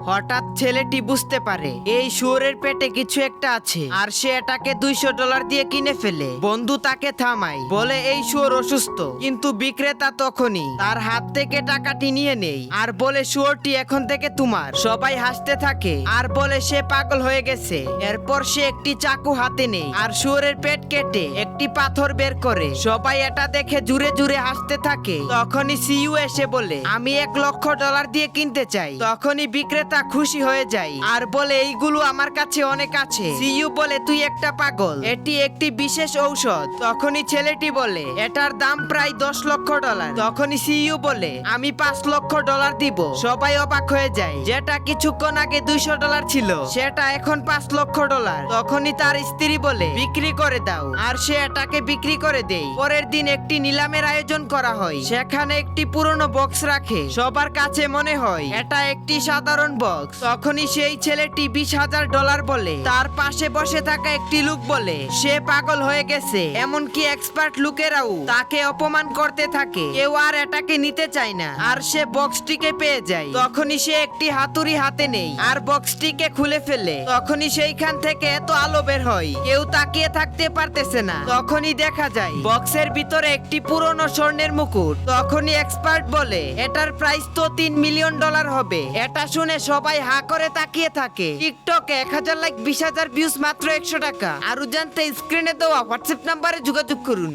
হঠাৎ ছেলেটি বুঝতে পারে, এই শুয়োরের পেটে কিছু একটা আছে, আর সে এটাকে দুইশো ডলার দিয়ে কিনে ফেলে। বন্ধু তাকে থামায়, বলে, এই শুয়োর অসুস্থ। কিন্তু বিক্রেতা তখনই তার হাত থেকে টাকাটি নিয়ে নেই আর বলে, শুয়োরটি এখন থেকে তোমার। সবাই হাসতে থাকে, আর বলে, সে পাগল হয়ে গেছে। এরপর সে একটি চাকু হাতে নেই আর শুয়োরের পেট কেটে একটি পাথর বের করে। সবাই এটা দেখে জুড়ে জুড়ে হাসতে থাকে। তখনই সিইউ এসে বলে, আমি এক লক্ষ ডলার দিয়ে কিনতে চাই। তখনই বিক্রেতা খুশি হয়ে যায় আর বলে, এইগুলো আমার কাছে অনেক আছে। সিইউ বলে, তুই একটা পাগল। এটি একটি বিশেষ ঔষধ। তখনই ছেলেটি বলে, এটার দাম প্রায় দশ লক্ষ ডলার। তখনই সিইউ বলে, আমি পাঁচ লক্ষ ডলার দিব। সবাই অবাক হয়ে যায়, যেটা কিছুক্ষণ আগে দুইশো ডলার ছিল, সেটা এখন পাঁচ লক্ষ ডলার। তখনই তার স্ত্রী বলে, বিক্রি করে দাও। আর সে এটাকে বিক্রি করে দেয়। পরের দিন একটি নিলামের আয়োজন করা হয়। সেখানে একটি পুরনো বক্স রাখে। সবার কাছে মনে হয়, এটা একটি সাধারণ বক্স তখনই সেই ছেলেটি বিশ হাজার ডলার বলে, তার পাশে বসে থাকা একটি লোক বলে, সে পাগল হয়ে গেছে। এমনকি এক্সপার্ট লোকেরাও তাকে অপমান করতে থাকে। কেউ আর এটাকে নিতে চায় না, আর সে বক্সটিকে পেয়ে যায়। তখনই সে একটি হাতুড়ি হাতে নেই আর বক্সটিকে খুলে ফেলে। তখনই সেইখান থেকে এত আলো বের হয়, কেউ তাকিয়ে থাকতে পারতেছে না। তখনই দেখা যায় বক্সের ভিতরে একটি পুরনো স্বর্ণের মুকুট। তখনই এক্সপার্ট বলে, এটার প্রাইস তো তিন মিলিয়ন ডলার হবে। এটা শুনে সবাই হা করে তাকিয়ে থাকে। টিকটকে এক হাজার লাইক বিশ হাজার ভিউজ মাত্র একশো টাকা। আরও জানতে স্ক্রিনে দেওয়া হোয়াটসঅ্যাপ নাম্বারে যোগাযোগ করুন।